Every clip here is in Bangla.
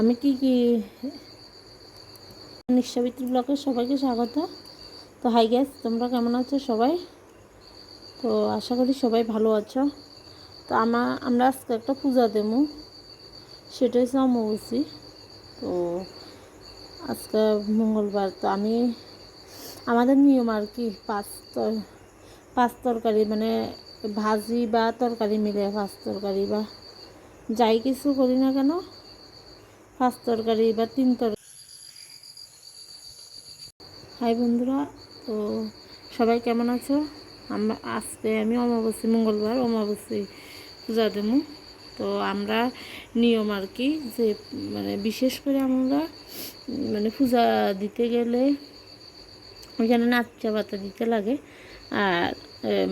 আমি কি কি নিঃসাবিত্রী ব্লকে সবাইকে স্বাগত। তো হাই গ্যাস তোমরা কেমন আছো সবাই? তো আশা করি সবাই ভালো আছো। তো আমা, আমরা আজকে একটা পূজা দেবো। সেটা হচ্ছে অমাবস্যী। তো আজকে মঙ্গলবার, তো আমি, আমাদের নিয়ম আর কি, পাঁচ পাঁচ তরকারি মানে ভাজি বা তরকারি মিলে, পাঁচ তরকারি বা যাই কিছু করি না কেন পাঁচ তরকারি বা তিন তরকারি। হাই বন্ধুরা, তো সবাই কেমন আছো? আমরা আজকে আমি অমাবস্যী, মঙ্গলবার অমাবস্যী পূজা দেবো। তো আমরা নিয়ম আর কি যে মানে বিশেষ করে আমরা মানে পূজা দিতে গেলে ওইখানে নাচ্চা পাতা দিতে লাগে। আর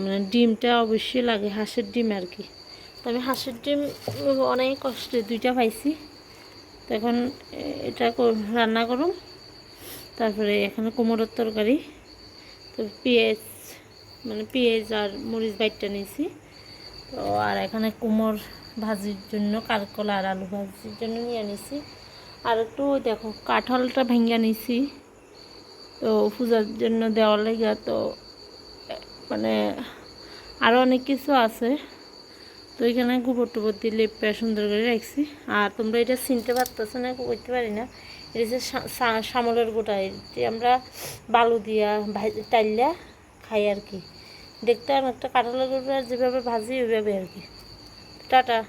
মানে ডিমটা অবশ্যই লাগে, হাঁসের ডিম আর কি। তো আমি হাঁসের ডিম অনেক কষ্টে, দুইটা পাইছি। তো এখন এটা রান্না করুম তারপরে এখানে কোমরের তরকারি। তো পেঁয়াজ মানে পেঁয়াজ আর মরিচ বাইটটা নিয়েছি। তো আর এখানে কুমোর ভাজির জন্য কারকলা আর আলু ভাজির জন্য নিয়ে নিছি আর একটু দেখো, কাঁঠালটা ভেঙে নিছি তো পূজার জন্য দেওয়ার লেগে তো মানে আরও অনেক কিছু আছে। তো এখানে গোবর টোবর দিয়ে লেপে সুন্দর করে রাখছি। আর তোমরা এটা চিনতে পারতেছো না করতে পারি না। এটা যে সামলের গোটা যে আমরা বালু দিয়া ভাজি, টাইলা খাই আর কি। দেখতে একটা কাঁঠালের গোটা যেভাবে ভাজি ওইভাবে আর কি। টাটা।